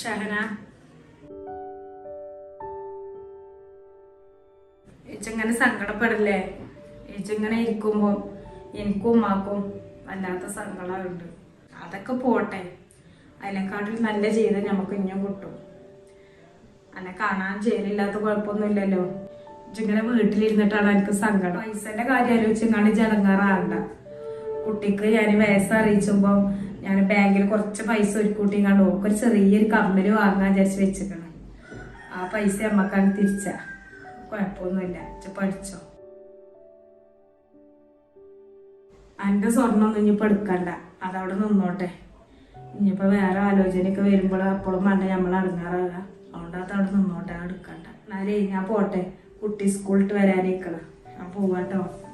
ഷഹന ഇങ്ങനെ സങ്കടപ്പെടില്ലേ? ഇങ്ങനെ ഇരിക്കുമ്പോ എനിക്കും ഉമ്മാക്കും വല്ലാത്ത സങ്കടമുണ്ട്. അതൊക്കെ പോട്ടെ. അതിനെക്കാട്ടിൽ നല്ല ജീവിതം നമുക്ക് ഇനിയും കിട്ടും. അന്നെ കാണാൻ ചേരില്ലാത്ത കുഴപ്പമൊന്നുമില്ലല്ലോ. ഇങ്ങനെ വീട്ടിലിരുന്നിട്ടാണ് എനിക്ക് സങ്കടം. പൈസന്റെ കാര്യം ആലോചിച്ചിങ്ങാണ്ട് ഇങ്ങാണ്ട് കുട്ടിക്ക് ഞാൻ വയസ്സറിയിച്ചുമ്പോൾ ഞാൻ ബാങ്കിൽ കുറച്ച് പൈസ ഒരു കൂട്ടി കണ്ടു ഒരു ചെറിയൊരു കമ്മൽ വാങ്ങാൻ വിചാരിച്ച് വെച്ചിട്ടുണ്ട് ആ പൈസ നമ്മക്കാണ് തിരിച്ച. കുഴപ്പമൊന്നുമില്ല. പഠിച്ചോ? എന്റെ സ്വർണമൊന്നും ഇനിയിപ്പോൾ എടുക്കണ്ട. അതവിടെ നിന്നോട്ടെ. ഇനിയിപ്പോൾ വേറെ ആലോചനയൊക്കെ വരുമ്പോൾ അപ്പോഴും വേണ്ട നമ്മൾ അടങ്ങാറാകുക അതുകൊണ്ട് അത് അവിടെ നിന്നോട്ടെ. എടുക്കണ്ട. എന്നാലേ ഞാൻ പോട്ടെ. കുട്ടി സ്കൂളിട്ട് വരാനേക്കണം. ഞാൻ പോവാട്ടോ.